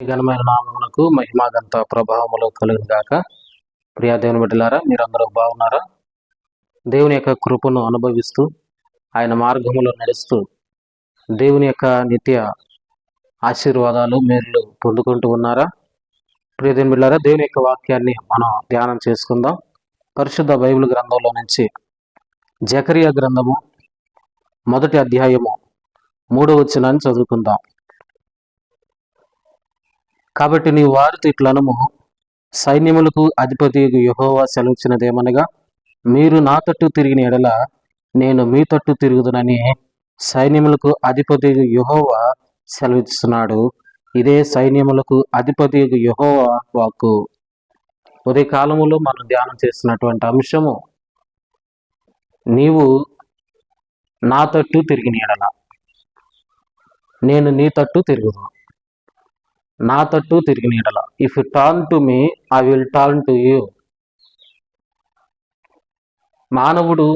ఘనమైన నామమునకు మహిమాగంత ప్రభావములు కలిగిన గాక ప్రియా దేవుని బిడ్డలారా మీరందరూ బాగున్నారా? దేవుని యొక్క కృపను అనుభవిస్తూ ఆయన మార్గములో నడుస్తూ దేవుని యొక్క నిత్య ఆశీర్వాదాలు మేలు పొందుకుంటూ ఉన్నారా? ప్రియ దేవుని బిడ్డారా దేవుని యొక్క వాక్యాన్ని మనం ధ్యానం చేసుకుందాం. పరిశుద్ధ బైబిల్ గ్రంథంలో నుంచి జకరియా గ్రంథము మొదటి అధ్యాయము మూడో వచ్చినాన్ని చదువుకుందాం. కాబట్టి నీ వారితో ఇట్లనము సైన్యములకు అధిపతి యహోవా సెలవిచ్చినదేమనగా మీరు నా తట్టు తిరిగిన ఎడల నేను మీ తట్టు తిరుగుదునని సైన్యములకు అధిపతి యహోవా సెలవిస్తున్నాడు ఇదే సైన్యములకు అధిపతి యహోవా వాక్కు. ఉదయ కాలములో మనం ధ్యానం చేస్తున్నటువంటి అంశము నీవు నా తట్టు తిరిగిన ఎడల. నేను నీ తట్టు తిరుగుదు నా తట్టు తిరిగి నీడల if you turn to me I will turn to you మానవుడు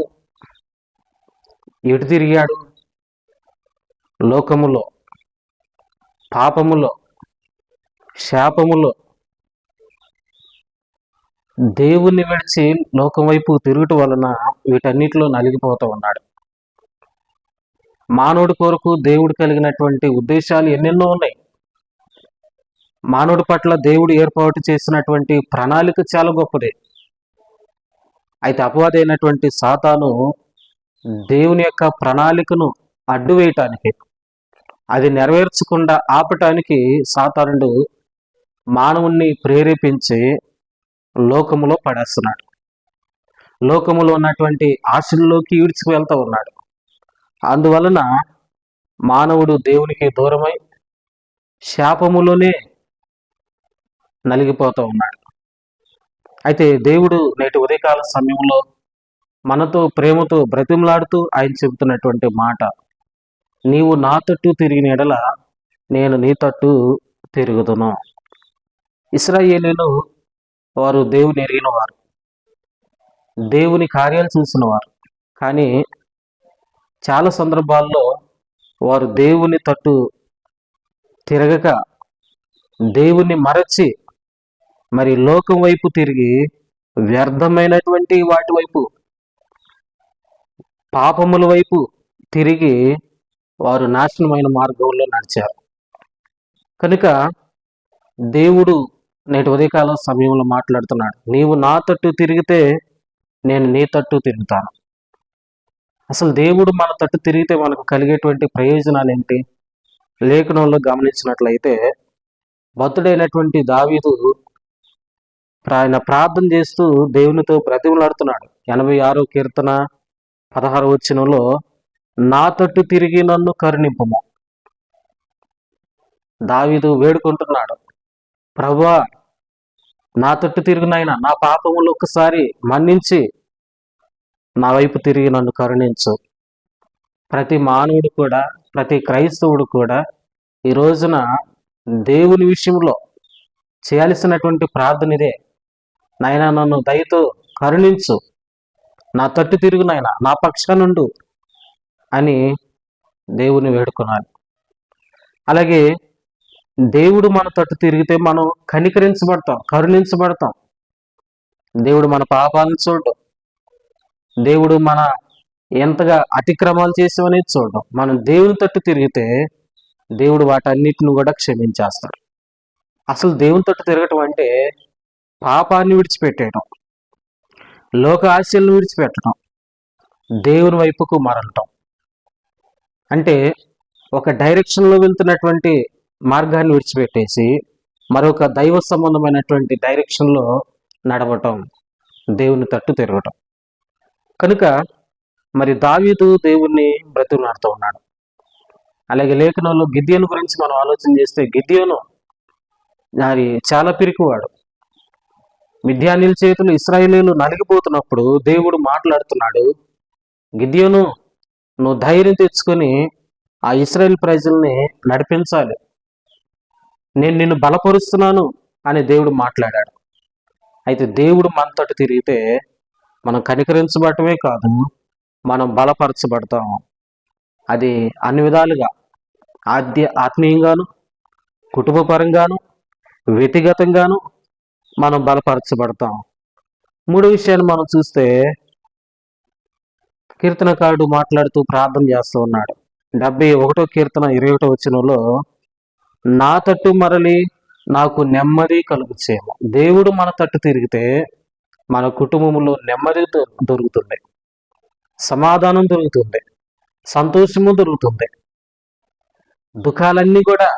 ఎటు తిరిగాడు? లోకములో పాపములో శాపములో. దేవుణ్ణి విడిచి లోకం వైపు తిరుగుట వలన వీటన్నిటిలో నలిగిపోతూ ఉన్నాడు. మానవుడి కొరకు దేవుడు కలిగినటువంటి ఉద్దేశాలు ఎన్నెన్నో ఉన్నాయి. మానవుడి పట్ల దేవుడు ఏర్పాటు చేసినటువంటి ప్రణాళిక చాలా గొప్పది. అయితే అపవాది అయినటువంటి సాతాను దేవుని యొక్క ప్రణాళికను అడ్డు వేయటానికి అది నెరవేర్చకుండా ఆపటానికి సాతానుడు మానవుణ్ణి ప్రేరేపించి లోకములో పడేస్తున్నాడు. లోకములో ఉన్నటువంటి ఆశల్లోకి ఈడ్చుకు వెళ్తూ ఉన్నాడు. అందువలన మానవుడు దేవునికి దూరమై శాపములోనే నలిగిపోతూ ఉన్నాడు. అయితే దేవుడు నేటి ఉదయకాల సమయంలో మనతో ప్రేమతో బ్రతిమలాడుతూ ఆయన చెబుతున్నటువంటి మాట నీవు నా తట్టు తిరిగిన ఎడల నేను నీ తట్టు తిరుగుదును. ఇస్రాయేలీలు వారు దేవుని ఎరిగిన వారు దేవుని కార్యాలు చూసిన వారు కానీ చాలా సందర్భాల్లో వారు దేవుని తట్టు తిరగక దేవుని మరచి మరి లోకం వైపు తిరిగి వ్యర్థమైనటువంటి వాటి వైపు పాపముల వైపు తిరిగి వారు నాశనమైన మార్గంలో నడిచారు. కనుక దేవుడు నేటి ఉదయకాలం సమయంలో మాట్లాడుతున్నాడు నీవు నా తట్టు తిరిగితే నేను నీ తట్టు తిరుగుతాను. అసలు దేవుడు మన తట్టు తిరిగితే మనకు కలిగేటువంటి ప్రయోజనాలు ఏంటి? లేఖనంలో గమనించినట్లయితే భక్తుడైనటువంటి దావీదు ఆయన ప్రార్థన చేస్తూ దేవునితో బ్రతిమలాడుతున్నాడు ఎనభై ఆరో కీర్తన పదహారు వచ్చినలో నా తట్టు తిరిగి నన్ను కరుణింపము. దావీదు వేడుకుంటున్నాడు. ప్రభా నా తట్టు తిరిగినైనా నా పాపములు ఒక్కసారి మన్నించి నా వైపు తిరిగి నన్ను కరుణించు. ప్రతి మానవుడు కూడా ప్రతి క్రైస్తవుడు కూడా ఈ రోజున దేవుని విషయంలో చేయాల్సినటువంటి ప్రార్థన ఇదే. నాయన నన్ను దయతో కరుణించు. నా తట్టు తిరుగు నాయన నా పక్షానుండు అని దేవుని వేడుకున్నాను అలాగే దేవుడు మన తట్టు తిరిగితే మనం కనికరించబడతాం కరుణించబడతాం. దేవుడు మన పాపాలను చూడడం. దేవుడు మన ఎంతగా అతిక్రమాలు చేసామనేది చూడడం. మనం దేవుని తట్టు తిరిగితే దేవుడు వాటన్నిటిని కూడా క్షమించేస్తాడు. అసలు దేవుని తట్టు తిరగటం అంటే పాపాన్ని విడిచిపెట్టేయటం లోక ఆశలను విడిచిపెట్టడం దేవుని వైపుకు మరలటం అంటే ఒక డైరెక్షన్లో వెళ్తున్నటువంటి మార్గాన్ని విడిచిపెట్టేసి మరొక దైవ సంబంధమైనటువంటి డైరెక్షన్లో నడవటం దేవుని తట్టు తిరగటం. కనుక మరి దావీదు దేవుణ్ణి బ్రతిమలాడుతూ ఉన్నాడు. అలాగే లేఖనంలో గిద్యోను గురించి మనం ఆలోచన చేస్తే గిద్యోను మరి చాలా పిరికివాడు. మిథ్యానీల చేతులు ఇస్రాయేలీలు నలిగిపోతున్నప్పుడు దేవుడు మాట్లాడుతున్నాడు గిద్యోను నువ్వు ధైర్యం తెచ్చుకొని ఆ ఇస్రాయేల్ ప్రజల్ని నడిపించాలి. నేను నిన్ను బలపరుస్తున్నాను అని దేవుడు మాట్లాడాడు. అయితే దేవుడు మనతోటి తిరిగితే మనం కనికరించబడటమే కాదు మనం బలపరచబడతాం. అది అన్ని విధాలుగా ఆద్య ఆత్మీయంగాను కుటుంబపరంగాను వ్యక్తిగతంగాను మనం బలపరచబడతాం. మూడో విషయాన్ని మనం చూస్తే కీర్తనకారుడు మాట్లాడుతూ ప్రార్థన చేస్తూ ఉన్నాడు. డెబ్బై ఒకటో కీర్తన ఇరవై ఒకటో వచ్చినలో నా తట్టు మరలి నాకు నెమ్మది కలుగు చేయము దేవుడు మన తట్టు తిరిగితే మన కుటుంబంలో నెమ్మది దొరుకుతుంది. సమాధానం దొరుకుతుంది. సంతోషము దొరుకుతుంది. దుఃఖాలన్నీ కూడా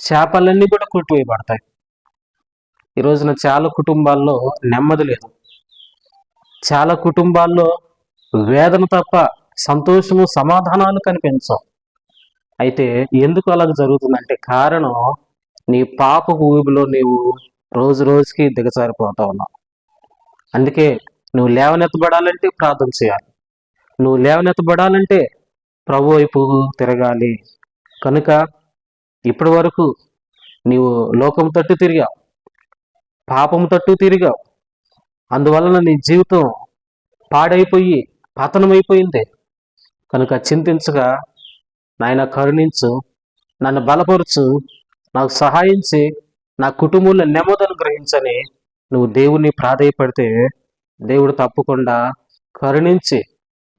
చేపలన్నీ కూడా కొట్టివేయబడతాయి. ఈ రోజున చాలా కుటుంబాల్లో నెమ్మది లేదు. చాలా కుటుంబాల్లో వేదన తప్ప సంతోషము సమాధానాలు కనిపించవు. అయితే ఎందుకు అలా జరుగుతుందంటే కారణం నీ పాపకు ఊబిలో నీవు రోజు రోజుకి దిగజారిపోతా ఉన్నావు. అందుకే నువ్వు లేవనెత్తబడాలంటే ప్రార్థన చేయాలి. నువ్వు లేవనెత్తబడాలంటే ప్రభు వైపు తిరగాలి. కనుక ఇప్పటి వరకు నీవు లోకం తట్టు తిరిగావు. పాపం తట్టు తిరిగావు. అందువలన నీ జీవితం పాడైపోయి పతనమైపోయింది. కనుక చింతించగా నాయన కరుణించు నన్ను బలపరచు నాకు సహాయించి నా కుటుంబంలో నెమ్మదను గ్రహించని నువ్వు దేవుని ప్రాధాయపడితే దేవుడు తప్పకుండా కరుణించి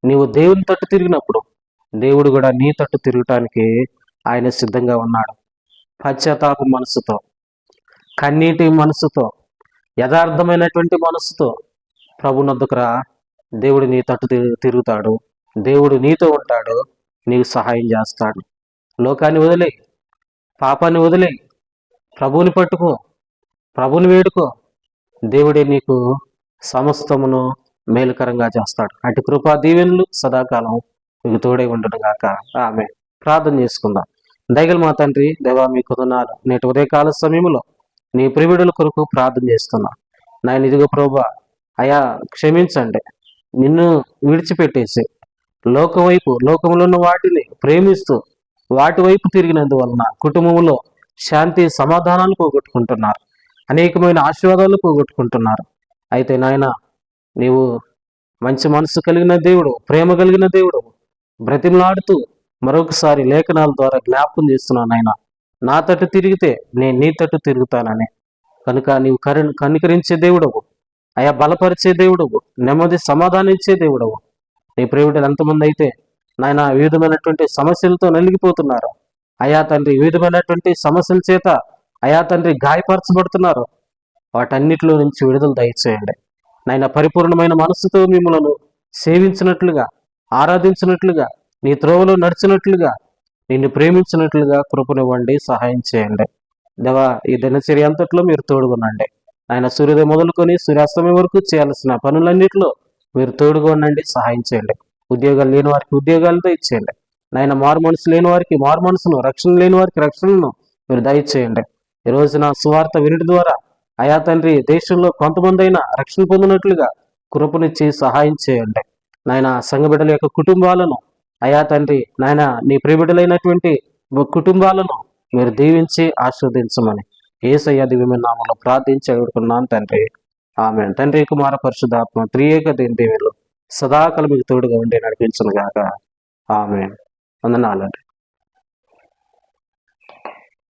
నీవు దేవుని తట్టు తిరిగినప్పుడు దేవుడు కూడా నీ తట్టు తిరగటానికి ఆయన సిద్ధంగా ఉన్నాడు. పశ్చాత్తాప మనసుతో కన్నీటి మనసుతో యథార్థమైనటువంటి మనసుతో ప్రభునొద్దకురా దేవుడు నీ తట్టు తి- తిరుగుతాడు. దేవుడు నీతో ఉంటాడు. నీకు సహాయం చేస్తాడు. లోకాన్ని వదిలే. పాపాన్ని వదిలే. ప్రభువుని పట్టుకో. ప్రభుని వేడుకో. దేవుడే నీకు సమస్తమును మేలుకరంగా చేస్తాడు. అటు కృపా దీవెనలు సదాకాలం మీకు తోడై ఉండడం గాక ఆమె ప్రార్థన చేసుకుందాం. దయగల మా తండ్రి దేవా మీ కుదనాలు నేటి ఉదయకాల సమయంలో నీ ప్రివిడుల కొరకు ప్రార్థన చేస్తున్నా. నాయన ఇదిగో ప్రభా అయా క్షమించండి. నిన్ను విడిచిపెట్టేసి లోకం వైపు లోకంలో ఉన్న వాటిని ప్రేమిస్తూ వాటి వైపు తిరిగినందువలన కుటుంబంలో శాంతి సమాధానాలు పోగొట్టుకుంటున్నారు. అనేకమైన ఆశీర్వాదాలు పోగొట్టుకుంటున్నారు. అయితే నాయన నీవు మంచి మనసు కలిగిన దేవుడు ప్రేమ కలిగిన దేవుడు బ్రతిమలాడుతూ మరొకసారి లేఖనాల ద్వారా జ్ఞాపకం చేస్తున్నాను నాయన. నా తట్టు తిరిగితే నేను నీ తట్టు తిరుగుతానని. కనుక నీవు కరు కనికరించే దేవుడవు. అయా బలపరిచే దేవుడవు. నెమ్మది సమాధానం ఇచ్చే దేవుడవు. నీ ప్రేమిటలు ఎంతమంది అయితే నాయన వివిధమైనటువంటి సమస్యలతో నలిగిపోతున్నారు. అయా తండ్రి వివిధమైనటువంటి సమస్యల చేత అయా తండ్రి గాయపరచబడుతున్నారు. వాటన్నిటిలో నుంచి విడుదల దయచేయండి. నాయన పరిపూర్ణమైన మనస్సుతో మిమ్మలను సేవించినట్లుగా ఆరాధించినట్లుగా నీ త్రోవలో నడిచినట్లుగా నిన్ను ప్రేమించినట్లుగా కృపనివ్వండి సహాయం చేయండి. దేవా ఈ దినచర్య అంతట్లో మీరు తోడుగునండి ఆయన సూర్యోదయం మొదలుకొని సూర్యాస్తమయం వరకు చేయాల్సిన పనులన్నింటిలో మీరు తోడుగా ఉండండి సహాయం చేయండి. ఉద్యోగాలు లేని వారికి ఉద్యోగాలతో ఇచ్చేయండి. నాయన మారు మనసు లేని వారికి మారు మనసును రక్షణ లేని వారికి రక్షణను మీరు దయచేయండి. ఈ రోజున సువార్త వినటి ద్వారా అయా తండ్రి దేశంలో కొంతమంది అయినా రక్షణ పొందినట్లుగా కృపనిచ్చి సహాయం చేయండి. నాయన సంఘబిడ్డల యొక్క కుటుంబాలను అయా తండ్రి నాయన నీ ప్రియబిడ్డలైనటువంటి కుటుంబాలను మీరు దీవించి ఆస్వాదించమని ఏసయ్య దివ్యమైన నామంలో ప్రార్థించి అడుగుతున్నాను తండ్రి. ఆమె తండ్రి కుమార పరిశుధాత్మ త్రియేక దేవులు సదాకాలం మీకు తోడుగా ఉండి నడిపించను గాక ఆమె వందనాలండి.